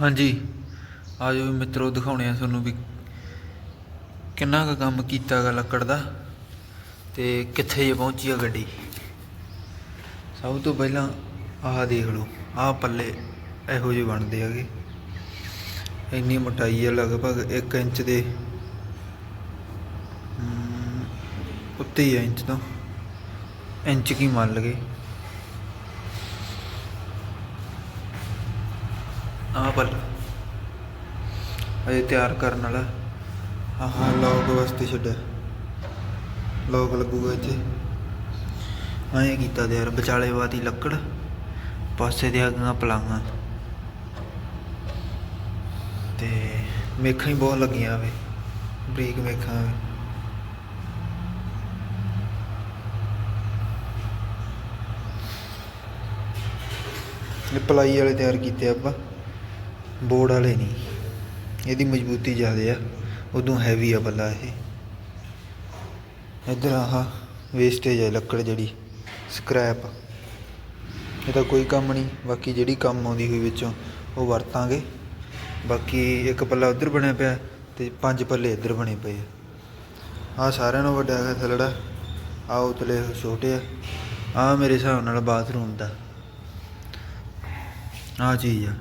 ਹਾਂਜੀ। ਆਜੋ ਵੀ ਮਿੱਤਰੋ, ਦਿਖਾਉਣੇ ਆ ਤੁਹਾਨੂੰ ਵੀ ਕਿੰਨਾ ਕੁ ਕੰਮ ਕੀਤਾ ਗਾ ਲੱਕੜ ਦਾ ਤੇ ਕਿੱਥੇ ਜੇ ਪਹੁੰਚੀ ਆ ਗੱਡੀ। ਸਭ ਤੋਂ ਪਹਿਲਾਂ ਆਹ ਦੇਖ ਲਓ, ਆਹ ਪੱਲੇ ਇਹੋ ਜਿਹੇ ਬਣਦੇ ਹੈਗੇ। ਇੰਨੀ ਮੋਟਾਈ ਆ ਲਗਭਗ 1 ਇੰਚ ਦੇ ਉੱਤੇ ਹੀ ਆ ਇੰਚ ਤੋਂ। ਇੰਚ ਕੀ ਮੰਨ ਲਗੇ ਆਹ ਪੱਲਾ ਅਜੇ ਤਿਆਰ ਕਰਨ ਵਾਲਾ। ਆਹ ਲੋਕ ਵਾਸਤੇ ਛੱਡਿਆ। ਲੋਕ ਲੱਗੂਗਾ ਇੱਥੇ। ਐਂ ਕੀਤਾ ਤੇ ਯਾਰ, ਵਿਚਾਲੇ ਵਾਤੀ ਲੱਕੜ, ਪਾਸੇ ਦੇ ਆਗੀਆਂ ਪਲਾਂਗਾਂ। ਤੇ ਮੇਖਾਂ ਹੀ ਬਹੁਤ ਲੱਗੀਆਂ ਵੇ। ਬਰੀਕ ਮੇਖਾਂ ਵੇ। ਇਹ ਪਲਾਈ ਵਾਲੇ ਤਿਆਰ ਕੀਤੇ ਆਪਾਂ। ਬੋਰਡ ਵਾਲੇ ਨਹੀਂ। ਇਹਦੀ ਮਜ਼ਬੂਤੀ ਜ਼ਿਆਦਾ ਆ, ਉਦੋਂ ਹੈਵੀ ਆ ਬੱਲਾ ਇਹ। ਇੱਧਰ ਆਹ ਵੇਸਟੇਜ ਹੈ ਲੱਕੜ ਜਿਹੜੀ ਸਕ੍ਰੈਪ ਇਹਦਾ ਕੋਈ ਕੰਮ ਨਹੀਂ, ਬਾਕੀ ਜਿਹੜੀ ਕੰਮ ਆਉਂਦੀ ਹੋਈ ਵਿੱਚੋਂ ਉਹ ਵਰਤਾਂਗੇ। ਬਾਕੀ ਇੱਕ ਪੱਲਾ ਉਧਰ ਬਣਿਆ ਪਿਆ ਤੇ ਪੰਜ ਪੱਲੇ ਇੱਧਰ ਬਣੇ ਪਏ ਆ। ਆਹ ਸਾਰਿਆਂ ਨੂੰ ਵੱਡਾ ਹੈਗਾ ਥਲੜਾ। ਆ ਉਤਲੇ ਛੋਟੇ ਆ। ਆ ਮੇਰੇ ਹਿਸਾਬ ਨਾਲ ਬਾਥਰੂਮ ਦਾ। ਆ ਚੀਜ਼ ਆ।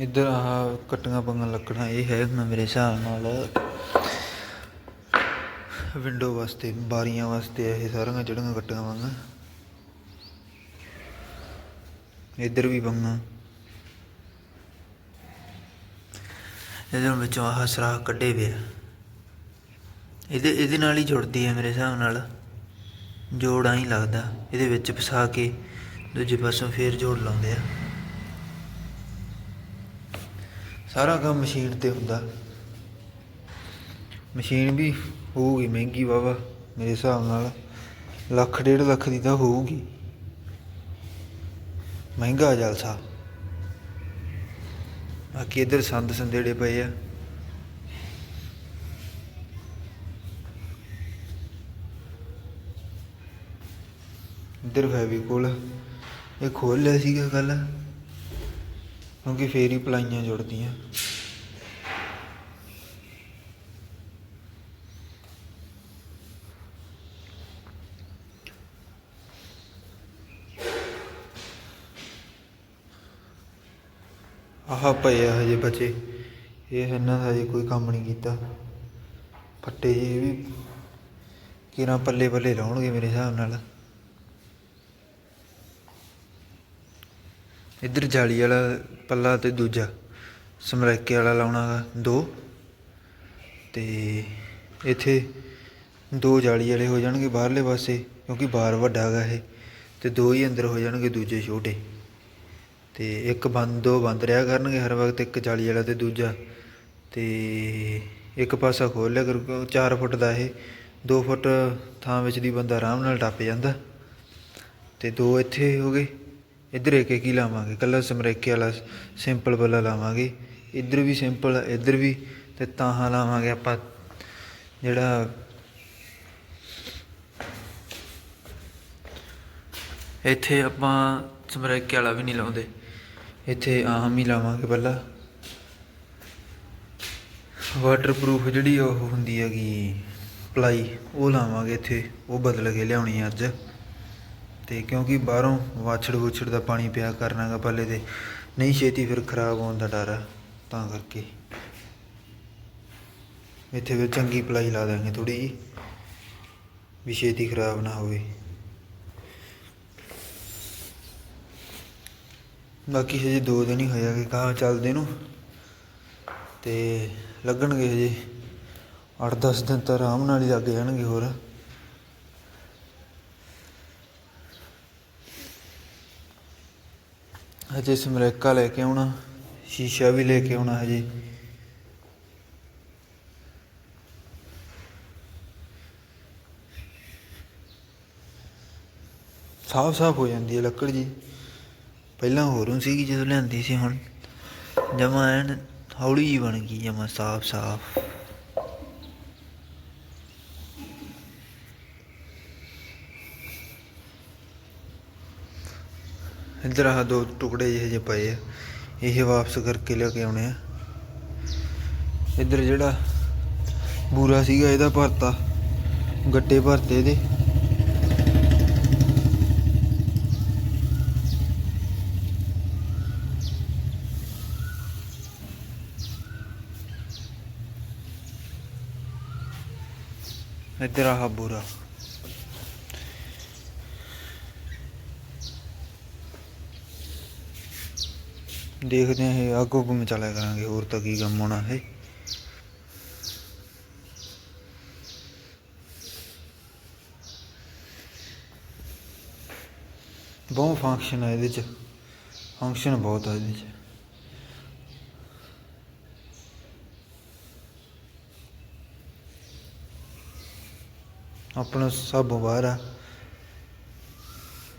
ਇੱਧਰ ਆਹ ਕੱਟੀਆਂ ਪੰਗਾਂ ਲੱਕੜਾਂ, ਇਹ ਹੈ ਨਾ ਮੇਰੇ ਹਿਸਾਬ ਨਾਲ ਵਿੰਡੋ ਵਾਸਤੇ, ਬਾਰੀਆਂ ਵਾਸਤੇ ਇਹ ਸਾਰੀਆਂ ਜਿਹੜੀਆਂ ਕੱਟੀਆਂ ਪੰਗਾਂ ਇੱਧਰ ਵੀ ਪੰਗਾਂ ਇਹਦੇ ਵਿੱਚੋਂ ਆਹ ਸਰਾਖ ਕੱਢੇ ਵੇ ਇਹਦੇ ਇਹਦੇ ਨਾਲ ਹੀ ਜੁੜਦੀ ਹੈ ਮੇਰੇ ਹਿਸਾਬ ਨਾਲ। ਜੋੜ ਹੀ ਲੱਗਦਾ। ਇਹਦੇ ਵਿੱਚ ਫਸਾ ਕੇ ਦੂਜੇ ਪਾਸੋਂ ਫੇਰ ਜੋੜ ਲਾਉਂਦੇ ਆ। ਸਾਰਾ ਕੰਮ ਮਸ਼ੀਨ ਤੇ ਹੁੰਦਾ। ਮਸ਼ੀਨ ਵੀ ਹੋਊਗੀ, ਮਹਿੰਗੀ ਵਾਵਾ ਮੇਰੇ ਹਿਸਾਬ ਨਾਲ। ਲੱਖ, ਡੇਢ ਲੱਖ ਦੀ ਤਾਂ ਹੋਊਗੀ। ਮਹਿੰਗਾ ਜਲਸਾ। ਬਾਕੀ ਇੱਧਰ ਸੰਦ ਸੰਦੇੜੇ ਪਏ ਆ। ਇੱਧਰ ਫੈਵੀਕੋਲ ਇਹ ਖੋਲ ਲਿਆ ਸੀਗਾ ਕੱਲ ਕਿਉਂਕਿ ਫੇਰ ਹੀ ਪਲਾਈਆਂ ਜੁੜਦੀਆਂ। ਆਹ ਪਏ ਆ ਹਜੇ ਬਚੇ। ਇਹ ਇਹਨਾਂ ਦਾ ਹਜੇ ਕੋਈ ਕੰਮ ਨਹੀਂ ਕੀਤਾ। ਫੱਟੇ ਜਿਹੇ ਵੀ ਕਿਰਾਂ ਪੱਲੇ ਪੱਲੇ ਲਾਉਣਗੇ ਮੇਰੇ ਹਿਸਾਬ ਨਾਲ। ਇੱਧਰ ਜਾਲੀ ਵਾਲਾ ਪੱਲਾ ਤੇ ਦੂਜਾ, ਸਮਰੈਕੇ ਵਾਲਾ ਲਾਉਣਾ ਗਾ, ਦੋ। ਤੇ ਇੱਥੇ ਦੋ ਜਾਲੀ ਵਾਲੇ ਹੋ ਜਾਣਗੇ ਬਾਹਰਲੇ ਪਾਸੇ, ਕਿਉਂਕਿ ਬਾਰ ਵੱਡਾ ਗਾ ਇਹ, ਤੇ ਦੋ ਹੀ ਅੰਦਰ ਹੋ ਜਾਣਗੇ ਦੂਜੇ ਛੋਟੇ। ਤੇ ਇੱਕ ਬੰਦ, ਦੋ ਬੰਦ ਰਿਹਾ ਕਰਨਗੇ ਹਰ ਵਕਤ, ਇੱਕ ਜਾਲੀ ਵਾਲਾ ਤੇ ਦੂਜਾ। ਤੇ ਇੱਕ ਪਾਸਾ ਖੋਲ ਲਿਆ ਕਰੂ 4 ਫੁੱਟ ਦਾ ਇਹ 2 ਫੁੱਟ ਥਾਂ ਵਿੱਚ ਦੀ ਬੰਦਾ ਆਰਾਮ ਨਾਲ ਟੱਪ ਜਾਂਦਾ। ਤੇ ਦੋ ਇੱਥੇ ਹੋ ਗਏ। ਇੱਧਰ ਇੱਕ ਇੱਕ ਹੀ ਲਾਵਾਂਗੇ, ਕੱਲਾ ਸਮਰੇਕੇ ਵਾਲਾ ਸਿੰਪਲ ਬੱਲਾ ਲਾਵਾਂਗੇ, ਇੱਧਰ ਵੀ ਸਿੰਪਲ ਇੱਧਰ ਵੀ, ਤੇ ਤਾਹਾਂ ਲਾਵਾਂਗੇ ਆਪਾਂ ਜਿਹੜਾ ਇੱਥੇ ਆਪਾਂ ਸਮਰੇਕੇ ਵਾਲਾ ਵੀ ਨਹੀਂ ਲਾਉਂਦੇ, ਇੱਥੇ ਆਮ ਹੀ ਲਾਵਾਂਗੇ ਪਹਿਲਾਂ। ਵਾਟਰਪ੍ਰੂਫ ਜਿਹੜੀ ਉਹ ਹੁੰਦੀ ਹੈਗੀ, ਪਲਾਈ, ਉਹ ਲਾਵਾਂਗੇ ਇੱਥੇ, ਉਹ ਬਦਲ ਕੇ ਲਿਆਉਣੀ ਆ ਅੱਜ। ਤੇ ਕਿਉਂਕਿ ਬਾਹਰੋਂ ਵਾਛੜ ਵੁਛੜ ਦਾ ਪਾਣੀ ਪਿਆ ਕਰਨਾਗਾ ਪੱਲੇ ਤੇ, ਨਹੀਂ ਛੇਤੀ ਫਿਰ ਖਰਾਬ ਹੋਣ ਦਾ ਡਰ ਆ, ਤਾਂ ਕਰਕੇ। ਇੱਥੇ ਫਿਰ ਚੰਗੀ ਪਲਾਈ ਲਾ ਦਾਂਗੇ ਥੋੜੀ ਜੀ, ਵੀ ਛੇਤੀ ਖਰਾਬ ਨਾ ਹੋਵੇ। ਬਾਕੀ ਹਜੇ ਦੋ ਦਿਨ ਹੀ ਹੋਇਆ ਕਿ ਕਹਾਂ ਚੱਲਦੇ ਨੂੰ, ਤੇ ਲੱਗਣਗੇ ਹਜੇ। 8-10 ਦਿਨ ਤਾਂ ਆਰਾਮ ਨਾਲ ਹੀ ਲੱਗ ਜਾਣਗੇ ਹੋਰ। ਹਜੇ ਸਮਰੇਕਾ ਲੈ ਕੇ ਆਉਣਾ, ਸ਼ੀਸ਼ਾ ਵੀ ਲੈ ਕੇ ਆਉਣਾ ਹਜੇ। ਸਾਫ਼ ਸਾਫ਼ ਹੋ ਜਾਂਦੀ ਹੈ ਲੱਕੜ ਜੀ। ਪਹਿਲਾਂ ਹੋਰੋਂ ਸੀਗੀ ਜਦੋਂ ਲਿਆਂਦੀ ਸੀ, ਹੁਣ ਜਮਾ ਐਨ ਹੌਲੀ ਜੀ ਬਣ ਗਈ, ਜਮਾ ਸਾਫ਼ ਸਾਫ਼। ਇੱਧਰ ਆਹ ਦੋ ਟੁਕੜੇ ਜਿਹੇ ਜਿਹੇ ਪਏ ਆ, ਇਹ ਵਾਪਸ ਕਰਕੇ ਲੈ ਕੇ ਆਉਣੇ ਆ। ਇੱਧਰ ਜਿਹੜਾ ਬੂਰਾ ਸੀਗਾ ਇਹਦਾ ਭਰਤਾ, ਗੱਟੇ ਭਰਤੇ ਇਹਦੇ। ਇੱਧਰ ਆਹ ਬੂਰਾ। ਦੇਖਦੇ ਹਾਂ ਇਹ ਅੱਗੋਂ ਕਿਵੇਂ ਚੱਲਿਆ ਕਰਾਂਗੇ, ਹੋਰ ਤਾਂ ਕੀ ਕੰਮ ਹੋਣਾ ਹੈ ਬਹੁਤ ਫੰਕਸ਼ਨ ਹੈ ਇਹਦੇ ਚ। ਫੰਕਸ਼ਨ ਬਹੁਤ ਹੈ ਇਹਦੇ ਚ। ਆਪਣਾ ਸਭ ਬਾਹਰ ਆ।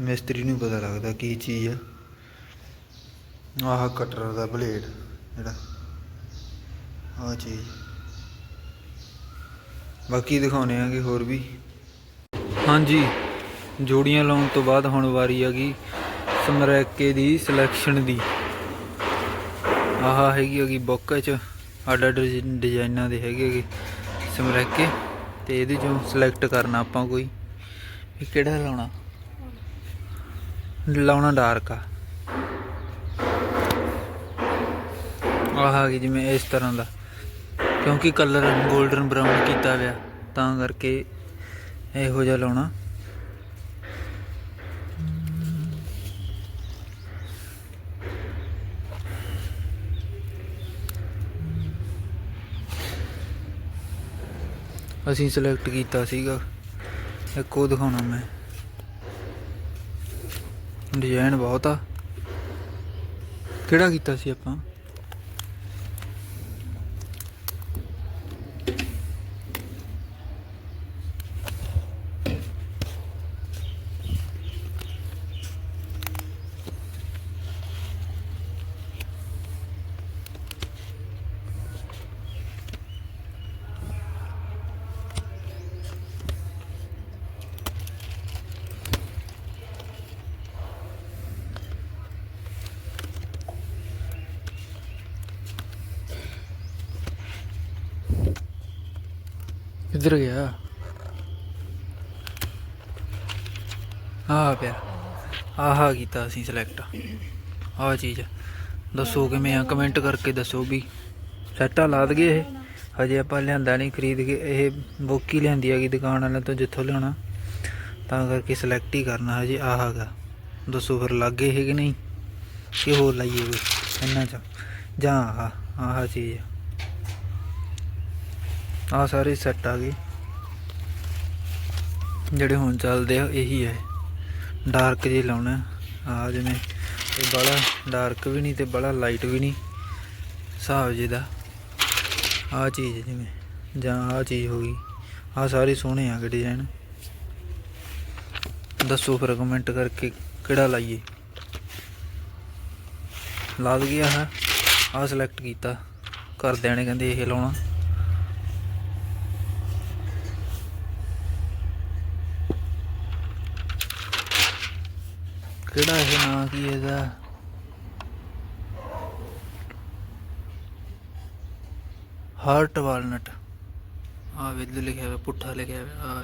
ਮਿਸਤਰੀ ਨੂੰ ਪਤਾ ਲੱਗਦਾ ਕੀ ਚੀਜ਼ ਆ। ਆਹ ਕਟਰ ਦਾ ਬਲੇਡ ਜਿਹੜਾ ਆਹ ਚੀਜ਼। ਬਾਕੀ ਦਿਖਾਉਣੇ ਆਗੇ ਹੋਰ ਵੀ। ਹਾਂਜੀ ਜੋੜੀਆਂ ਲਾਉਣ ਤੋਂ ਬਾਅਦ ਹੁਣ ਵਾਰੀ ਆ ਗਈ ਸਮਰੈਕੇ ਦੀ ਸਿਲੈਕਸ਼ਨ ਦੀ। ਆਹ ਹੈਗੀ ਹੈਗੀ ਬੁੱਕ ਚ ਅੱਡ ਅੱਡ ਡਿਜ਼ਾਈਨਾਂ ਦੇ ਹੈਗੇ ਹੈਗੇ ਸਮਰੈਕੇ ਤੇ ਇਹਦੇ ਚੋਂ ਸਿਲੈਕਟ ਕਰਨਾ ਆਪਾਂ ਕੋਈ। ਵੀ ਕਿਹੜਾ ਲਾਉਣਾ? ਲਾਉਣਾ ਡਾਰਕ ਆ। ਆਹ ਆ ਗਈ ਜਿਵੇਂ ਇਸ ਤਰ੍ਹਾਂ ਦਾ। ਕਿਉਂਕਿ ਕਲਰ 골ਡਨ ਬਰਾਊਨ ਕੀਤਾ ਹੋਇਆ ਤਾਂ ਕਰਕੇ ਇਹੋ ਜਿਹਾ ਲਾਉਣਾ। ਅਸੀਂ ਸਿਲੈਕਟ ਕੀਤਾ ਸੀਗਾ। ਇੱਕ ਉਹ ਦਿਖਾਉਣਾ ਮੈਂ। ਡਿਜ਼ਾਈਨ ਬਹੁਤ ਆ। ਕਿਹੜਾ ਕੀਤਾ ਸੀ ਆਪਾਂ? ਕਿੱਧਰ ਗਿਆ ਆ ਪਿਆ ਆਹਾ ਕੀਤਾ ਅਸੀਂ ਸਿਲੈਕਟ ਆਹ ਚੀਜ਼ ਦੱਸੋ ਕਿਵੇਂ ਆ ਕਮੈਂਟ ਕਰਕੇ ਦੱਸੋ ਵੀ ਸੈੱਟਾਂ ਲਾ ਦਗੇ ਇਹ ਹਜੇ ਆਪਾਂ ਲਿਆਂਦਾ ਨਹੀਂ ਖਰੀਦ ਕੇ ਇਹ ਬੁੱਕ ਹੀ ਲਿਆਂਦੀ ਹੈਗੀ ਦੁਕਾਨ ਵਾਲਿਆਂ ਤੋਂ ਜਿੱਥੋਂ ਲਿਆਉਣਾ ਤਾਂ ਕਰਕੇ ਸਿਲੈਕਟ ਹੀ ਕਰਨਾ ਹਜੇ ਆਹ ਦੱਸੋ ਫਿਰ ਲੱਗੇ ਇਹ ਕਿ ਨਹੀਂ ਕਿ ਹੋਰ ਲਾਈਏ ਕੋਈ ਇਹਨਾਂ ਚ ਜਾਂ ਆਹ ਆਹ ਚੀਜ਼ ਆ ਸਾਰੇ ਸੈੱਟ ਆ ਗਏ ਜਿਹੜੇ ਹੁਣ ਚੱਲਦੇ ਆ, ਇਹੀ ਹੈ ਡਾਰਕ ਜੇ ਲਾਉਣਾ ਆ। ਜਿਵੇਂ ਇਹ ਬੜਾ ਡਾਰਕ ਵੀ ਨਹੀਂ ਤੇ ਬੜਾ ਲਾਈਟ ਵੀ ਨਹੀਂ। ਹਿਸਾਬ ਜੇ ਦਾ ਆ ਚੀਜ਼ ਜਿਵੇਂ, ਜਾਂ ਆ ਚੀਜ਼ ਹੋ ਗਈ। ਆ ਸਾਰੇ ਸੋਹਣੇ ਆ ਗਏ ਡਿਜ਼ਾਈਨ ਦੱਸੋ ਫਿਰ ਕਮੈਂਟ ਕਰਕੇ ਕਿਹੜਾ ਲਾਈਏ। ਲਾ ਦਈਏ ਆਹ। ਆ ਸਿਲੈਕਟ ਕੀਤਾ। ਘਰਦਿਆਂ ਨੇ ਕਹਿੰਦੇ ਇਹ ਲਾਉਣਾ। ਕਿਹੜਾ ਇਹ ਨਾਂ ਕੀ ਇਹਦਾ? ਹਾਰਟ ਵਾਲਨਟ ਆ ਵਿਦ ਲਿਖਿਆ ਹੋਇਆ, ਪੁੱਠਾ ਲਿਖਿਆ ਹੋਇਆ ਆ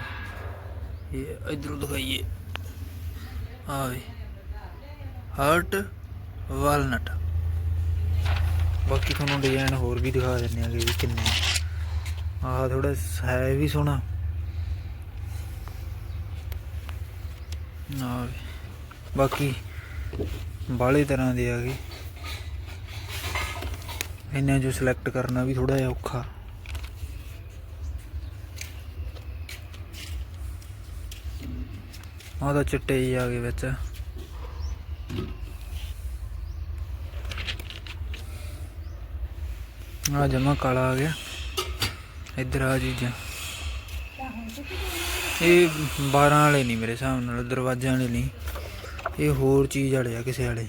ਇਹ ਇਧਰੋਂ ਦਿਖਾਈਏ। ਆ ਵੇ। ਹਾਰਟ ਵਾਲਨਟ ਬਾਕੀ ਤੁਹਾਨੂੰ ਡਿਜ਼ਾਈਨ ਹੋਰ ਵੀ ਦਿਖਾ ਦਿੰਨੇ ਆਗੇ ਵੀ ਕਿੰਨੇ ਆਹ ਥੋੜਾ ਹੈ ਵੀ ਸੋਹਣਾ। ਆ ਵੇ। ਬਾਕੀ ਬਾਲੇ ਤਰ੍ਹਾਂ ਦੇ ਆ ਗਏ। ਇਹਨਾਂ ਜੋ ਸਿਲੈਕਟ ਕਰਨਾ ਵੀ ਥੋੜਾ ਜਿਹਾ ਔਖਾ। ਆਹ ਤਾਂ ਚਿੱਟੇ ਹੀ ਆ ਗਏ ਵਿੱਚ। ਆ ਜਮਾ ਕਾਲਾ ਆ ਗਿਆ। ਇੱਧਰ ਆ ਚੀਜ਼ਾਂ। ਇਹ 12 ਵਾਲੇ ਨਹੀਂ ਮੇਰੇ ਹਿਸਾਬ ਨਾਲ, ਦਰਵਾਜ਼ਿਆਂ ਵਾਲੇ ਨਹੀਂ। ਇਹ ਹੋਰ ਚੀਜ਼ ਵਾਲੇ ਆ ਕਿਸੇ ਵਾਲੇ।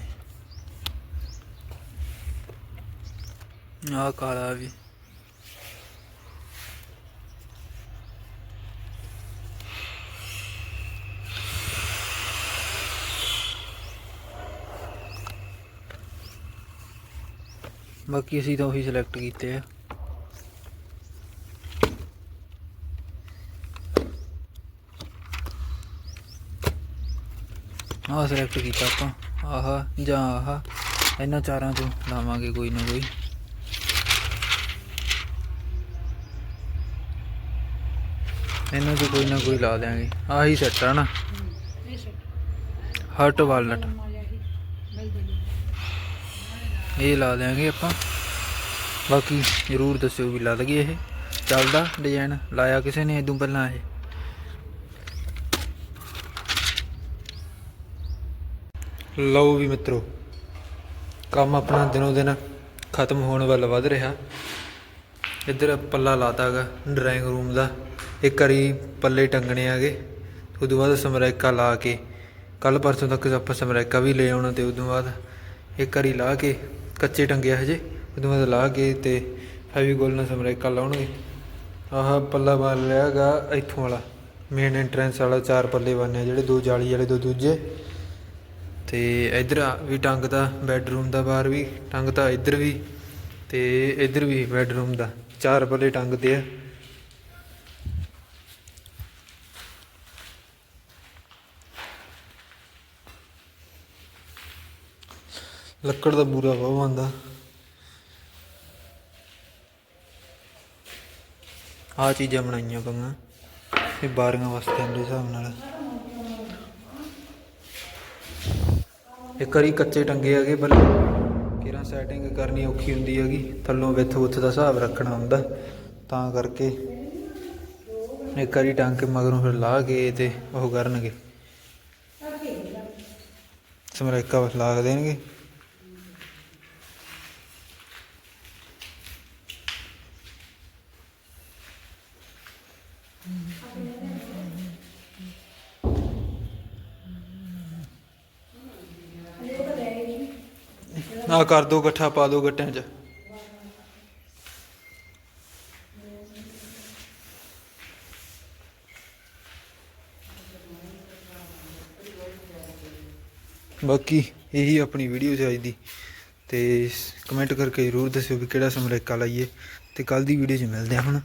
ਆ ਕਾਲਾ ਵੀ। ਬਾਕੀ ਅਸੀਂ ਤਾਂ ਉਹੀ ਸਿਲੈਕਟ ਕੀਤੇ ਆ। ਆਹ ਸਿਲੈਕਟ ਕੀਤਾ ਆਪਾਂ। ਆਹ ਜਾਂ ਆਹ ਇਹਨਾਂ ਚਾਰਾਂ ਚੋਂ ਲਾਵਾਂਗੇ ਕੋਈ ਨਾ ਕੋਈ। ਇਹਨਾਂ ਚੋਂ ਕੋਈ ਨਾ ਕੋਈ ਲਾ ਦਿਆਂਗੇ। ਆਹੀ ਸੈੱਟ ਆ ਨਾ। ਹਰਟ ਵਾਲਨਟ ਇਹ ਲਾ ਦਿਆਂਗੇ ਆਪਾਂ। ਬਾਕੀ ਜ਼ਰੂਰ ਦੱਸਿਓ ਵੀ ਲੱਗ ਗਈ ਇਹ। ਚੱਲਦਾ ਡਿਜ਼ਾਈਨ ਲਾਇਆ ਕਿਸੇ ਨੇ? ਇਦੋਂ ਪਹਿਲਾਂ ਇਹ। ਲਓ ਵੀ ਮਿੱਤਰੋ, ਕੰਮ ਆਪਣਾ ਦਿਨੋ ਦਿਨ ਖਤਮ ਹੋਣ ਵੱਲ ਵੱਧ ਰਿਹਾ। ਇੱਧਰ ਪੱਲਾ ਲਾਤਾਗਾ ਡਰਾਇੰਗ ਰੂਮ ਦਾ। ਇੱਕ ਵਾਰੀ ਪੱਲੇ ਟੰਗਣੇ ਆਗੇ ਉਦੋਂ ਬਾਅਦ ਸਮਰੈਕਾ ਲਾ ਕੇ। ਕੱਲ ਪਰਸੋਂ ਤੱਕ ਆਪਾਂ ਸਮਰੈਕਾ ਵੀ ਲੈ ਆਉਣਾ ਤੇ ਉਦੋਂ ਬਾਅਦ ਇੱਕ ਵਾਰੀ ਲਾ ਕੇ ਕੱਚੇ ਟੰਗਿਆ ਹਜੇ ਉਦੋਂ ਬਾਅਦ ਲਾ ਕੇ ਤੇ ਫੈਵੀਗੋਲ ਨਾਲ ਸਮਰੈਕਾ ਲਾਉਣਗੇ। ਆਹ ਪੱਲਾ ਬਣ ਲਿਆਗਾ ਇੱਥੋਂ ਵਾਲਾ ਮੇਨ ਐਂਟਰੈਂਸ ਵਾਲਾ ਚਾਰ ਪੱਲੇ ਬਣਨੇ ਆ ਜਿਹੜੇ, ਦੋ ਜਾਲੀ ਵਾਲੇ, ਦੋ ਦੂਜੇ। ਤੇ ਇਧਰ ਵੀ ਟੰਗਦਾ ਬੈੱਡਰੂਮ ਦਾ ਬਾਹਰ ਵੀ, ਟੰਗ ਟੰਗਦਾ ਇੱਧਰ ਵੀ ਤੇ ਇੱਧਰ ਵੀ ਬੈੱਡਰੂਮ ਦਾ, ਚਾਰ ਪੱਲੇ ਟੰਗਦੇ ਆ। ਲੱਕੜ ਦਾ ਬੂਰਾ ਬਹੁਤ ਆਉਂਦਾ। ਆ ਚੀਜ਼ਾਂ ਬਣਾਈਆਂ ਪੰਗਾ ਇਹ ਬਾਰੀਆਂ ਵਾਸਤੇ ਮੇਰੇ ਹਿਸਾਬ ਨਾਲ। ਇੱਕ ਵਾਰੀ ਕੱਚੇ ਟੰਗੇ ਹੈਗੇ ਪਰ ਕਿਰਾਂ ਸੈਟਿੰਗ ਕਰਨੀ ਔਖੀ ਹੁੰਦੀ ਹੈਗੀ ਥੱਲੋਂ ਵਿੱਥ ਬੁੱਥ ਦਾ ਹਿਸਾਬ ਰੱਖਣਾ ਹੁੰਦਾ ਤਾਂ ਕਰਕੇ ਇੱਕ ਵਾਰੀ ਟੰਗ ਕੇ ਮਗਰੋਂ ਫਿਰ ਲਾ ਕੇ ਤੇ ਉਹ ਕਰਨਗੇ। ਸਮਰੇਕਾ ਬਸ ਲਾ ਦੇਣਗੇ। ਆ ਕਰ ਦੋ ਇਕੱਠਾ ਪਾ ਦੋ ਗੱਟਿਆਂ 'ਚ। ਬਾਕੀ ਇਹੀ ਆਪਣੀ ਵੀਡੀਓ ਸੀ ਅੱਜ ਦੀ। ਤੇ ਕਮੈਂਟ ਕਰਕੇ ਜ਼ਰੂਰ ਦੱਸਿਓ ਵੀ ਕਿਹੜਾ ਸਮਰੇਕਾ ਲਾਈਏ। ਤੇ ਕੱਲ ਦੀ ਵੀਡੀਓ 'ਚ ਮਿਲਦੇ ਹਾਂ ਹੁਣ।